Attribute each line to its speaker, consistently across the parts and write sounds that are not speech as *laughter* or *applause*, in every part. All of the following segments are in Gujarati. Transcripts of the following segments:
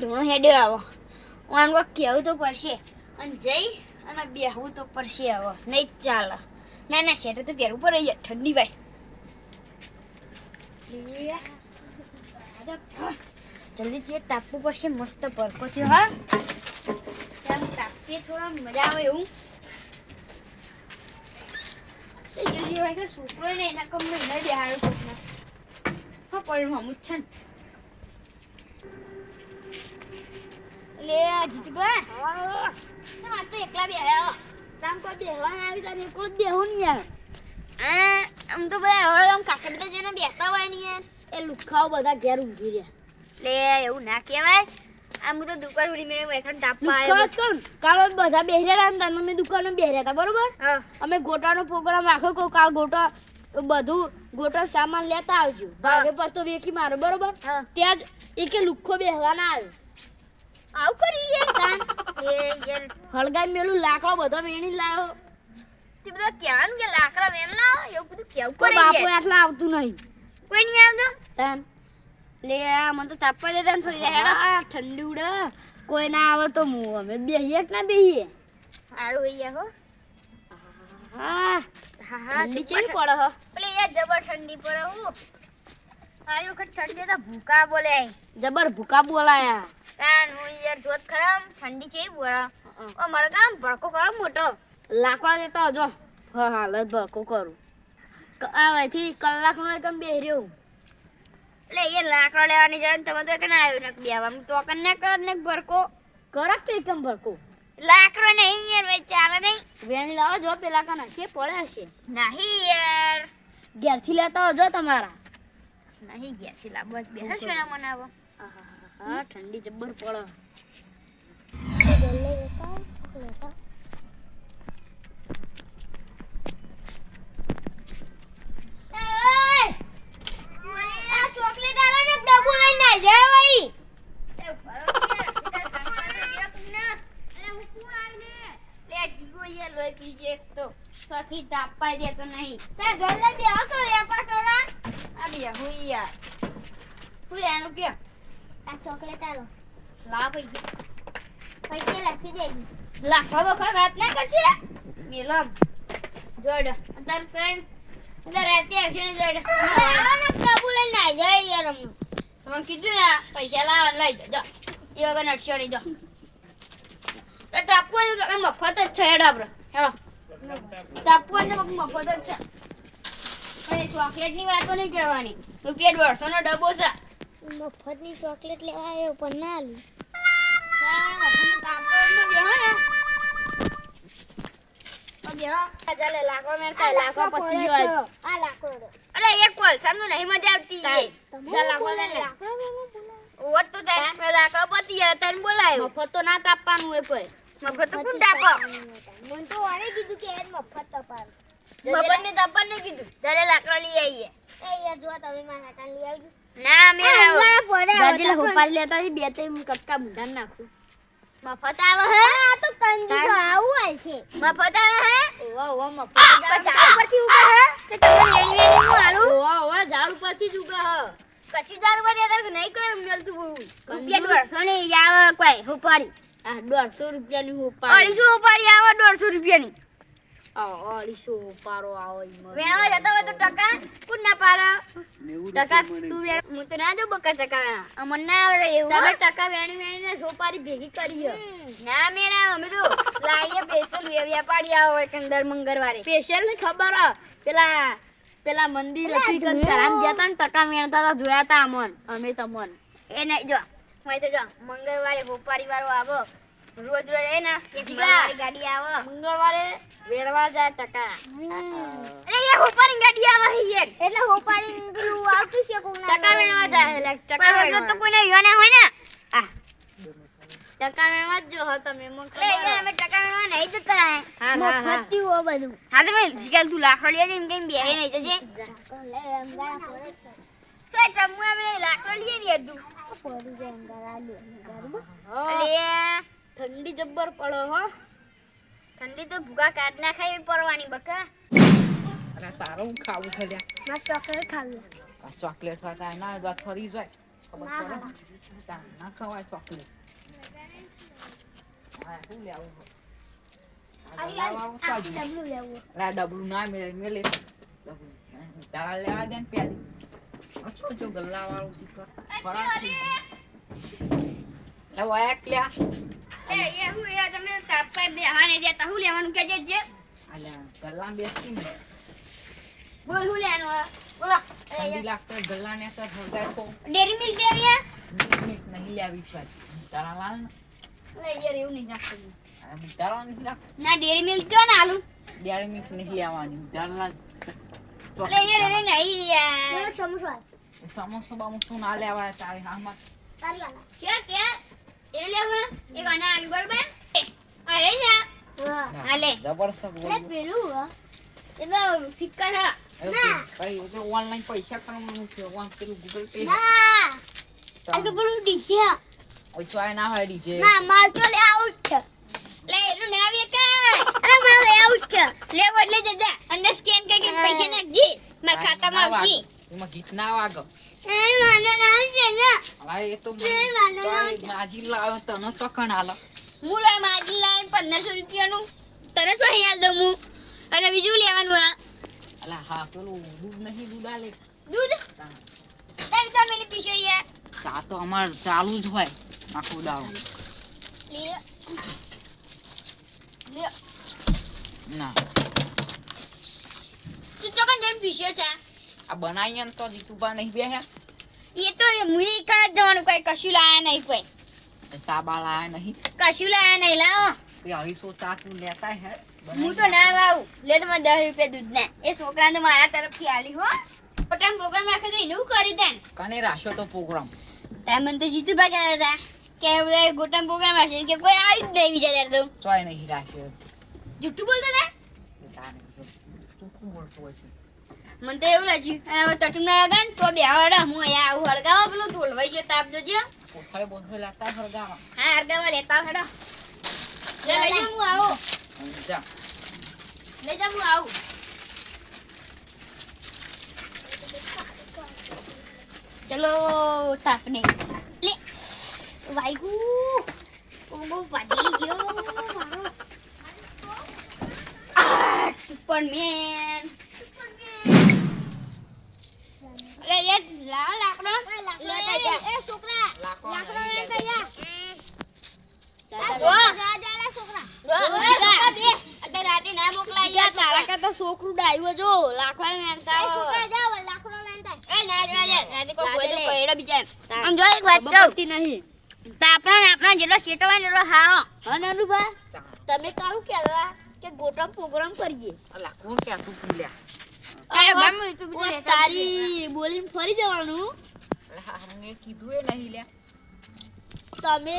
Speaker 1: ધૂણો હેડ્યો આવો. હું આમ કોક કહેવું તો પડશે? અને જઈ અને બેહવું તો પડશે હવે. નહીં ચાલ. ના ના શેટર તો પહેરવું પડે યાર ઠંડી ભાઈ. જલ્દી થી તાપવું પડશે, મસ્ત પરકો થયો, હા. આમ તાપીએ થોડા મજા આવે એવું. તો જલ્દી છોકરો ને એના કમ નહીં બેહાડું હા, પણ જ છે ને લે જીતભાઈ મારે તો એકલા બેહાડ્યા
Speaker 2: તામ કોઈ બેહવા આવી તને એકલો જ બેહું ને યાર.
Speaker 1: આ આમ તો બધા હવે આમ કાસા બધા જઈને બેસતા હોય ને યાર.
Speaker 2: એ લુખાઓ બધા ઘેર ઊંઘી રહ્યા.
Speaker 1: લે એવું ના કહેવાય. આમ તો દુકાન ઉડી મેં આવ્યો
Speaker 2: કાલ બધા રહ્યા દુકાને હતા બરોબર? અમે ગોટાનો પ્રોગ્રામ રાખ્યો કહું કાલ ગોટા બધું ગોટો સામાન લેતા આવજો. ભાગે પર તો વેકી મારો બરોબર? ત્યાં જ એકે લુખ્ખો બેહવાના આવ્યો.
Speaker 1: આવું કરી એ કાન એ યાર
Speaker 2: હળગાઈ મેલું લાકડો બધો વેણી લાવો
Speaker 1: તે બધા કહેવાનું કે લાકડા વેણ લાવો એવું બધું કેવું કરે
Speaker 2: બાપો આટલા આવતું નહીં.
Speaker 1: કોઈ નહીં આવતો?
Speaker 2: તાન.
Speaker 1: લે મને તો તાપવા દેતા ને થોડી હેડો
Speaker 2: આ ઠંડી ઉડે. કોઈ ના આવે તો હું અમે બેહીએ કે ના બેહીએ?
Speaker 1: સારું હોય હો.
Speaker 2: હા.
Speaker 1: હા હા
Speaker 2: ઠંડી ચેવી પડે હો?
Speaker 1: પેલી યાર જબર ઠંડી પડે હું. મારી વખત ઠંડી તો ભૂકા બોલે.
Speaker 2: જબર ભૂકા બોલાયા.
Speaker 1: કાન હું યાર જોત ખરમ ઠંડી છે બોરા ઓ મારે કામ ભડકો કરો મોટો.
Speaker 2: લાકડા લેતા જો હા હાલ જ ભડકો કરું. આવેથી આ કલાકનો એકમ બેહર્યો.
Speaker 1: એટલે એ લાકડો લેવાની જાય તમે તો કે આવ્યો ને બેવા તો કન ને કર ને ભડકો.
Speaker 2: કરક તો એકમ ભડકો.
Speaker 1: લાકડો નહીં યાર ભાઈ ચાલે નહીં.
Speaker 2: વેણ લાવો જો પેલા કાન હશે પડે હશે.
Speaker 1: નહીં યાર.
Speaker 2: ઘેરથી લેતા આવજો તમારા.
Speaker 1: નહીં ગયા છે લાંબો જ બેસે છે ને મને
Speaker 2: હા ઠંડી જબ્બર પડે.
Speaker 1: આ ચોકલેટ આલો ને ડબ્બુ લઈને આઈ જાય વઈ લે જીગો યાર લોહી પીજે તો. સખી તાપવા દેતો નહીં. તાર ઘર લઈ બે તો વેપાર કરવા આ બે હું યાર હું એનું કે આ ચોકલેટ આલો લા પૈસા પૈસા લખી દેજી લાખો બખર વાત ના કરશે મેલમ જોડ અંતર કઈ એટલે રાતે આવશે ને જોડ ને કાબુ લઈને આવી જાય યાર અમને તમે કીધું ને પૈસા લાવ લઈ જજો એ વગર નડશો નહીં જો તો તાપવું હોય તો મફત જ છે હેડો આપણે હેડો તાપવું હોય તો મફત જ છે પછી ચોકલેટની વાતો નહીં કરવાની. રૂપિયા દોઢસો નો ડબ્બો છે.
Speaker 3: મફતની ચોકલેટ લેવા આવ્યો પણ ના લી.
Speaker 2: મફત તો ના તાપવાનું હોય કોઈ.
Speaker 1: મફત તો કોણ તાપો
Speaker 3: મને તો કીધું કે મફત તપાર
Speaker 1: મફત ને. કીધું. તારે લાકડા લઈ આવીએ
Speaker 3: એ જો તમે મારા કાન લઈ આવજો.
Speaker 1: ના મેરે
Speaker 2: જાજી હોપારી લેતા ઈ બે ત્રણ કટકા મૂંઢા નાખું.
Speaker 1: મફત આવે હે?
Speaker 3: આ તો કંજૂસો આવું હાલ છે.
Speaker 1: મફત આવે હે?
Speaker 2: ઓવા ઓવા મફત
Speaker 1: પણ ઝાડ પરથી ઊભા હે? કે તમે લેણી લેણી હું હાલું
Speaker 2: ઓવા ઓવા ઝાડ ઉપરથી જ ઉગા હ.
Speaker 1: કચ્છી દાર પર યાર નહીં કોઈ મળતું બહુ. રૂપિયા દોઢસો ને આવે કોઈ હુપારી
Speaker 2: આ દોઢસો રૂપિયાની હોપારી
Speaker 1: અઢીસો હુપારી આવે દોઢસો રૂપિયાની.
Speaker 2: અઢીસો હોપારો આવો
Speaker 1: વેણવા જતા હોય તો ટકા કોણ ના પાડે
Speaker 2: ટકા તું વેણ
Speaker 1: હું તો ના દઉં બકા ટકા અમન ના આવે એવું
Speaker 2: તમે ટકા વેણી વેણીને હોપારી ભેગી કરી
Speaker 1: ના મેરા અમે તો લાઈએ બેસલ વ્યાપારી આવે કે દર મંગળવારે.
Speaker 2: સ્પેશિયલ ને ખબર પેલા પેલા મંદિર લખી ગન ગયા તા ને ટકા વેણતા તા જોયા હતા અમન અમે તમન
Speaker 1: એ નહીં જો તો જો મંગળવારે હોપારી વાળો આવો. રોજ રોજ એ ને એક
Speaker 2: જીગા.
Speaker 1: ગાડી આવે.
Speaker 2: મંગળવારે વેણવા જાય ટકા.
Speaker 1: એ એ હોપારી ગાડી આવે હે એક.
Speaker 3: એટલે હોપારી પેલું આવતું છે કોક ના
Speaker 2: ટકા વેણવા જાય એટલે ટકા
Speaker 1: રોજ તો કોઈને યોને હોય ને.
Speaker 2: આ. ટકા વેણવા જો હો તમે મને ખબર
Speaker 1: અમે ટકા વેણવા નહીં જતા
Speaker 2: હા. હા હા
Speaker 3: હો. બધું.
Speaker 1: હા તો ભાઈ જીગલ તું લાકડો લઈ જઈને કઈ બેહે નહીં જજે.
Speaker 3: લે અંગારા પડે છે
Speaker 1: તો એ ચમ્મુ અમે લાકડો લઈએ ને તું
Speaker 3: પડી જાય અંગારા લે
Speaker 2: હા.
Speaker 1: અલે.
Speaker 2: ઠંડી જબ્બર પડે હો.
Speaker 1: ઠંડી તો ભૂગા કાઢ ના ખાઈ પરવાની બકા.
Speaker 4: અરે તારો હું ખાવું છે
Speaker 3: મારે ચોકલેટ ખાવી
Speaker 4: આ ચોકલેટ હતા ના બધા ફરી જાય. ખબર
Speaker 3: ના,
Speaker 4: પડે? ખવાય ચોકલેટ. હા શું લેવું.
Speaker 3: ડબલું
Speaker 4: ના મેળે મેલે ડબલું. તારા લેવા દે ને પેલી. અચ્છો જો ગલ્લાવાળું શીખવા ફરાક થઈ ગયું. લ્યા.
Speaker 1: એ એ હું એ તમે તાપા બેહાને દેતા હું લેવાનું કે જે
Speaker 4: અલ્યા ગલ્લા બેસી ને.
Speaker 1: બોલ હું લેવાનું બોલો.
Speaker 4: ઠંડી લાગતા ગલ્લાને અસર હળગાય તો
Speaker 1: ડેરી મિલ્ક લેવી હે?
Speaker 4: નહીં લેવી પાછી તારા લાલ
Speaker 1: લે યાર એવું નહીં રાખતું
Speaker 4: તારા નહીં લાગ
Speaker 1: ના ડેરી મિલ્ક કયો ને આલુ
Speaker 4: ડેરી મિલ્ક નહીં લેવાની તારા લાલ.
Speaker 1: લે યાર એને નહીં યાર
Speaker 3: સમોસા.
Speaker 4: સમોસો બમોસો ના લેવાય તારે
Speaker 3: વાલા.
Speaker 1: કે કે? એને લેવું? એક આના આલુ બરોબર અરે ને
Speaker 3: હા.
Speaker 1: હા, લે.
Speaker 4: જબરદસ્ત
Speaker 3: એટલે
Speaker 4: બોલ્યું.
Speaker 3: પેલું.
Speaker 1: એ તો ફિક્કર હે
Speaker 4: ભાઈ એ તો ઓનલાઈન પૈસા કરવાનું છે ઓન પેલું ગૂગલ પે
Speaker 3: ના. આ તો પેલું ડીજે.
Speaker 4: ઓછો ના હોય ડીજે
Speaker 3: ના, મારે તો લે આવું છે.
Speaker 1: લે એનું ના આવે
Speaker 3: અરે, મારે લે છે.
Speaker 1: લે એટલે જજા અંદર સ્કેન કરી પૈસા નાખજે મારા ખાતામાં આવશે
Speaker 4: એમાં ગીત ના વાગ
Speaker 3: એ છે.
Speaker 4: તો માજી લાવ્યો તને ચોકણ હાલ
Speaker 1: હું લાય માજી લાય પંદરસો રૂપિયાનું તરત વહી આલ દઉં હું અને બીજું લેવાનું આ
Speaker 4: અલા હા પેલું દૂધ નહીં દૂધ આલે
Speaker 1: દૂધ પીશો
Speaker 4: ચા તો અમાર ચાલુ જ હોય આખું
Speaker 1: દાવ
Speaker 4: ના
Speaker 1: તું તો જઈને પીશો
Speaker 4: આ બનાવીએ ને તો જીતુભા નહીં બેહે.
Speaker 1: એ તો હું એ કર જવાનું કોઈ કશું લાયા નહીં કોઈ.
Speaker 4: સાબા લાયા નહીં.
Speaker 1: કશું લાયા નહીં લાવો.
Speaker 4: તે અઢીસો ચા તું લેતા હે?
Speaker 1: હું તો ના લાવું. લે તમારે દસ રૂપિયા દૂધ ના. એ છોકરાને તો મારા તરફથી આલી હો. પોતાનો પ્રોગ્રામ રાખ્યો તો એનું કરી દે ને
Speaker 4: કને રાખ્યો તો પ્રોગ્રામ?
Speaker 1: ત્યાં મને તો જીતુભા કહેતા હતા કે બધા ગોટમ પ્રોગ્રામ હશે કે કોઈ આવી જ નહીં બીજા ત્યારે તો.
Speaker 4: ચોય નહીં રાખ્યો.
Speaker 1: જુઠ્ઠું બોલતા હતા?
Speaker 4: એ તારે તો તું શું બોલતો હોય છે?
Speaker 1: મને તો એવું લાગ્યું અને હવે તટુમ ના આગળ ને તો બે વાળા હું અહીંયા આવું હળગાવો. પેલું ઢોલવાઈ ગયો તાપ જોજો. હા હળગાવા લેતા હડો લઈ જા હું આવું. લઈ જા. હું આવું. ચલો તાપને લે વાઈગુ બહુ વાડી ગયો. *laughs* મારો આ સુપરમેન લે લે લાવ લાકડો
Speaker 3: લાકડો
Speaker 1: લે,
Speaker 3: લઈ જા.
Speaker 1: એ છોકરા
Speaker 4: લાકડો
Speaker 1: લાકડો
Speaker 4: લઈ
Speaker 1: લઈ
Speaker 4: જા.
Speaker 1: જા
Speaker 3: જો.
Speaker 1: જો
Speaker 3: જા, જા, લે છોકરા.
Speaker 1: જો છોકરા બે અત્યારે રાતે ના મોકલાય યાર
Speaker 2: તારા
Speaker 1: તારા
Speaker 2: કરતા છોકરું ડાયવો જો લાખવા મેળતા
Speaker 3: એ છોકરા જાવ હવે લાકડો
Speaker 1: એ ના ના ના રાતે કોઈ હોય તો
Speaker 2: રાતે
Speaker 1: બીજા આમ જો એક વાત કહું.
Speaker 2: પડતી નહીં.
Speaker 1: તાપણા ને આપણા જેટલો શેટો હોય એટલો હારો
Speaker 2: હા નાનુભા
Speaker 4: જા.
Speaker 2: તમે કારું કહેતા કે ગોટમ પ્રોગ્રામ કરીએ.
Speaker 4: અલા કોણ કે તું ભૂલ્યા
Speaker 1: અરે મમ્મી તું બીજું
Speaker 2: તારી બોલીને ફરી જવાનું.
Speaker 4: અલા કીધું એ નહીં લે
Speaker 2: તમે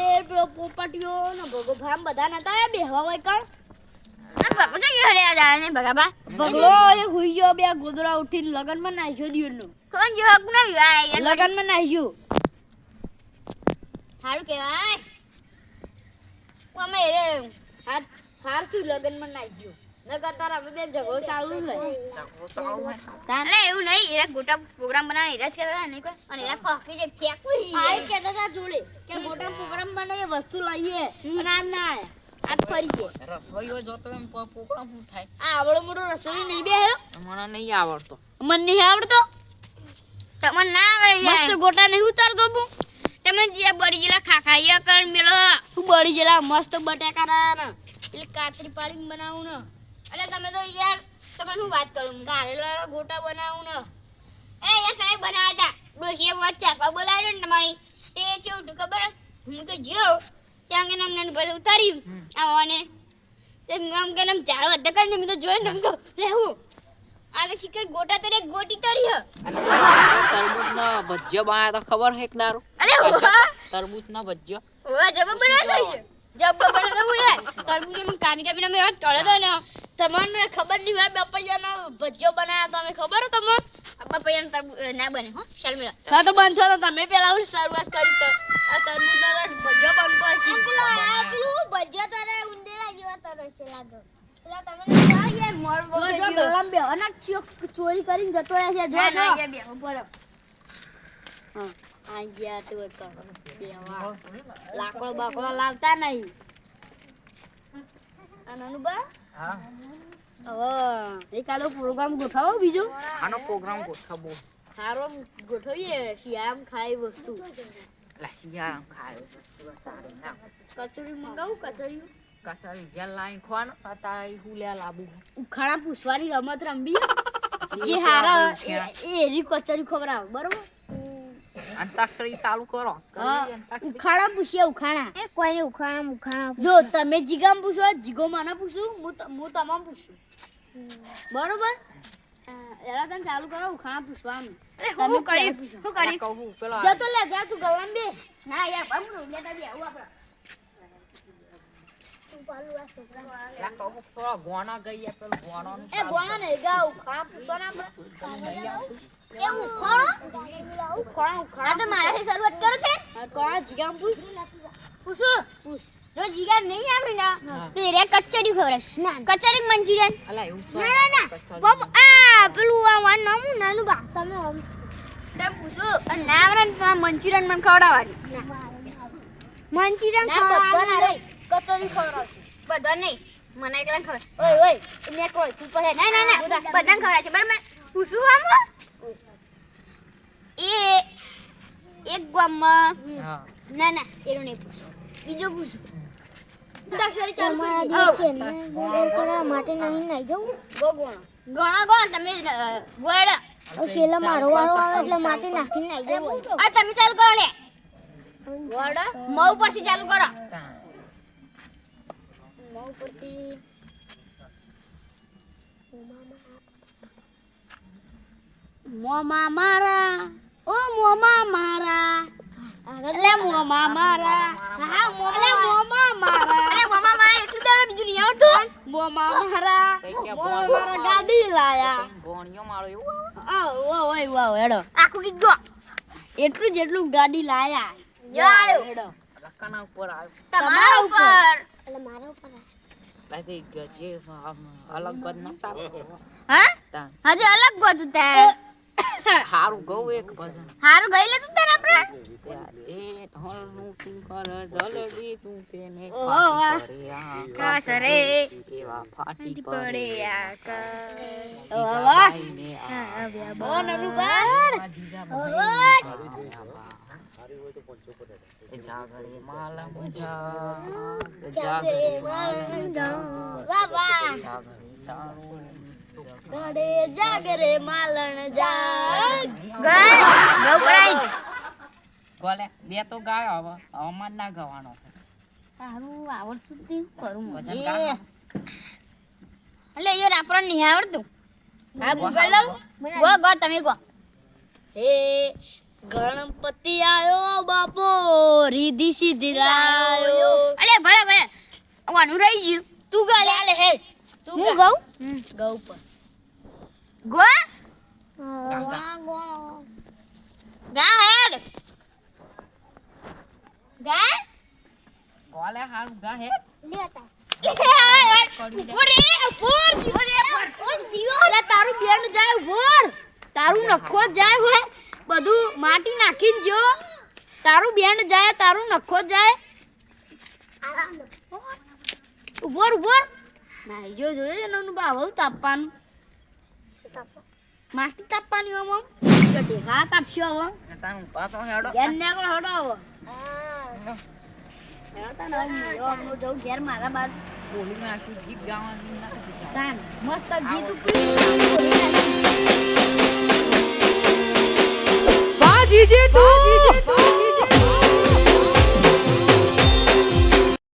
Speaker 2: પોપટીઓ ને ભગો ભામ બધા નતા બેહવા હોય કણ
Speaker 1: આ ભગો તો ઈ હળ્યા જાય ને ભગાબા
Speaker 2: બગલો એ હુઈ ગયો બે ગોદરા ઉઠીને લગનમાં નાખ્યો દિયોનું
Speaker 1: કોણ જો હક નહીં આ
Speaker 2: લગનમાં નાખ્યું
Speaker 1: હારું કહેવાય. અમે રે
Speaker 2: હાર હાર શું લગનમાં નાખ્યું નકર તારા બે ઝઘડો ચાલુ હોય.
Speaker 1: એટલે એવું નહીં. એરા ગોટા પ્રોગ્રામ બનાવે એરા જ કહેતા નહીં કોઈ. અને એરા ફાકી જે ફેંકવું
Speaker 2: આ કહેતા હતા જોડે કે ગોટા પ્રોગ્રામ બનાવીએ વસ્તુ લઈએ. અને આમ ના આયા. આજ ફરીએ
Speaker 4: રસોઈઓ જોતો એમ પ્રોગ્રામ શું થાય?
Speaker 2: આ આવડો મોટો રસોઈ નહીં બેહ્યો
Speaker 4: મને નહીં આવડતો.
Speaker 2: મને નહીં આવડતો?
Speaker 1: તમને ના આવડે
Speaker 2: મસ્ત ગોટા નહીં ઉતારતો હું
Speaker 1: તમે જે બળી ગયેલા ખાખાયા કર મેલો.
Speaker 2: હું બળી ગયેલા મસ્ત બટાકા એટલે કાતરી પાડીને બનાવું ને.
Speaker 1: અરે તમે તો યાર તમે શું વાત કરું? હું?
Speaker 2: ગોટા બનાવું ને.
Speaker 1: એ યાર તમે બનાવ્યા હતા વાત બોલાવ્યો ને તમારી. તે કેવું હતું ખબર? હું તો જ્યો ત્યાં કે અમને બધું ઉતાર્યું. આવવાને તેમ આમ કે આમ ચારો અધ્ધા કરીને મેં તો જોયું ને તો લેવું આ તો ગોટા તરે ગોટી તરી હ
Speaker 4: તરબૂચ ના ભજીયો બનાવ્યા તો ખબર હે કનારો
Speaker 1: અરે વાહ.
Speaker 4: તરબૂચ ના ભજીયો.
Speaker 1: વાહ જબ બનાવ્યો છે? જબ બનાવ્યો યાર તરબૂચ કાપી કાપીને અમે વાત તળે તો ને.
Speaker 2: તમને ખબર નહીં હોય બપૈયાનો ભજ્યો બનાયા તમે ખબર તમને?
Speaker 1: તરબૂચ ના બને હો શર્મિલા
Speaker 2: હા તો બંધ થયો તો તમે પેલા શરૂઆત કરી તો આ તરબૂચનો ભજીયો બનતો હશે
Speaker 3: આ પેલું ભજીયો તરે ઉંદેડા જેવા તરે છે લાગે.
Speaker 1: પેલા તમે તો જાઓ યાર મોર
Speaker 2: જો જો ગલ્લામાં બેહવાના જ છીએ, ચોરી કરીને જતો રહે છે. જો લાકડો બાકડો લાવતા નહીં. આ હવે એકાદો પ્રોગ્રામ ગોઠવો બીજો.
Speaker 4: આનો પ્રોગ્રામ ગોઠવો.
Speaker 2: સારો ગોઠવીએ શિયાળામાં ખાય વસ્તુ.
Speaker 4: શિયાળામાં ખાયો
Speaker 2: કચોરી મંગાવું કચોરી
Speaker 4: લાઈન લાબુ.
Speaker 2: ઉખાણા પૂછવાની રમત રમવી. *laughs* જે હારા એ એરી કચોરી ખબર બરોબર?
Speaker 4: અંતાક્ષરી ચાલુ કરો.
Speaker 2: ઉખાણા પૂછીએ ઉખાણા.
Speaker 3: એ કોઈને ઉખાણા ઉખાણા
Speaker 2: જો તમે જીગામ પૂછો જીગો મને પૂછું હું હું તમામ પૂછું. બરોબર? એલા તને ચાલુ કરો ઉખાણા પૂછવાનું.
Speaker 1: અરે હું કરી હું કરી
Speaker 4: કહું પેલો
Speaker 2: જતો લે જા તું ગવામ બે.
Speaker 1: ના યાર બમણું લેતા બી આવું આપણે
Speaker 4: આ કહું પેલો ગોણો ગઈ પેલો ગોણોનું
Speaker 2: એ
Speaker 4: ચાલુ
Speaker 2: ને ગા ઉખાણા પૂછવાના આપણે
Speaker 1: કેવું કોણ
Speaker 2: ઉખાણા
Speaker 1: આ તો મારાથી શરૂઆત કરો તે
Speaker 2: કોણ? જીગામ પૂછ.
Speaker 1: પૂછું.
Speaker 2: પૂછ.
Speaker 1: જો જીગા નહીં આવી ને તો એ રે કચોરી ખવડાવીશ મંચુરિયન
Speaker 4: અલા એવું
Speaker 1: ના ના ના.
Speaker 4: કચોરી.
Speaker 1: આ પેલું આ વાનું નામ નાનું બા
Speaker 3: તમે
Speaker 1: તમે પૂછું ના આવડે ને તો આ મંચુરિયન મને ખવડાવવાનું. મંચુરિયન ખવડાવવાનું
Speaker 2: નહીં કચોરી ખવડાવશે.
Speaker 1: બધા નહીં. મને એકલા ખબર.
Speaker 2: ઓય ઓય ને કોઈ તું પહે
Speaker 1: ના ના ના બધા ખવડાવે છે. બરાબર? પૂછું આમ એ એક ગામમાં
Speaker 4: હા.
Speaker 1: ના ના એનું નહીં પૂછું. બીજો પૂછું.
Speaker 3: માટે નહીં નાઈ જવું?
Speaker 2: ગોણો
Speaker 1: ગણો તમે ગોળા.
Speaker 3: મારો વારો આવે એટલે માટી નાખીને નાઈ જવું.
Speaker 1: આ તમે ચાલુ કરો લે.
Speaker 2: વાડા
Speaker 1: મઉ પરથી ચાલુ કરો.
Speaker 4: તા.
Speaker 2: મો પરથી મોમા મારા ઓ મોમા મારા એટલે મોમા મારા
Speaker 1: હા મોમા
Speaker 2: એટલે મોમા મારા
Speaker 1: અલે મોમા મારા એટલું તારે બીજું નહીં આવડતું
Speaker 2: મોમા મારા
Speaker 4: કઈ કે
Speaker 2: મોમા
Speaker 4: ગોણો
Speaker 2: મારા ગાડી લાયા
Speaker 4: કઈ ગોણિયો મારો એવું
Speaker 2: આવ ઓ ઓય વાવ હેડો
Speaker 1: આખું ગીત ગો
Speaker 2: એટલું જેટલું ગાડી લાયા
Speaker 1: યો આયો
Speaker 2: હેડો
Speaker 4: લકાના ઉપર આવ્યો
Speaker 1: તમારા ઉપર
Speaker 3: એટલે મારા ઉપર
Speaker 4: લાગી જે અલગ બદ ના ચાલુ.
Speaker 1: હા. હજુ અલગ ગોતું તે
Speaker 4: હારું ગયું એક ભજન
Speaker 1: હારું ગઈ લે તું તાર આપણે
Speaker 4: એ ઢોલનું કિંકર જલદી તું તેને
Speaker 2: વાહ.
Speaker 1: કાસ રે
Speaker 4: એવા ફાટી
Speaker 1: પડે આકાશ
Speaker 4: સીધા
Speaker 2: વાહ.
Speaker 4: ભાઈને આ જીજા ભાઈને એ જાગરે માલમ જાગ જાગરે માલમ જાગ
Speaker 1: વાહ
Speaker 4: જાગરે
Speaker 2: માલણ જાગ
Speaker 1: ગૌ પરાઈ
Speaker 4: ગોલે બે તો ગાયો હવે હવે ના ગવાનો
Speaker 1: તારું આવડતું તે કરું મને એટલે યાર આપણને નહીં આવડતું
Speaker 2: હા?
Speaker 1: ગો ગો તમે ગો
Speaker 2: હે ગણપતિ આયો બાપો રીધી સીધી લાયો.
Speaker 1: અલે ભલે ભલે. વાનું રહી ગયું. તું ગા લે.
Speaker 2: હે તું
Speaker 1: હું ગઉ?
Speaker 2: ગઉ પર
Speaker 1: ગો? ગા. હેડ. ગા?
Speaker 4: ગોલે હારું ગા હે
Speaker 2: લેતા તારું બેન જાય ઉપર તારું નખો જાય હોય બધું માટી નાખીને જો. તારું બેન જાય તારું નખો જાય. ઉપર ઉપર નાઈ જો જોયે એનું બાબુ તાપવાનું. માટી તાપવાની આમ મમ જો ઢેકા તાપશો હવે
Speaker 4: તારું પાછો હેડો.
Speaker 2: ઘેર નીકળો હડો
Speaker 4: મસ્ત ગીત હવે 姐姐，
Speaker 2: 大姐，姐姐。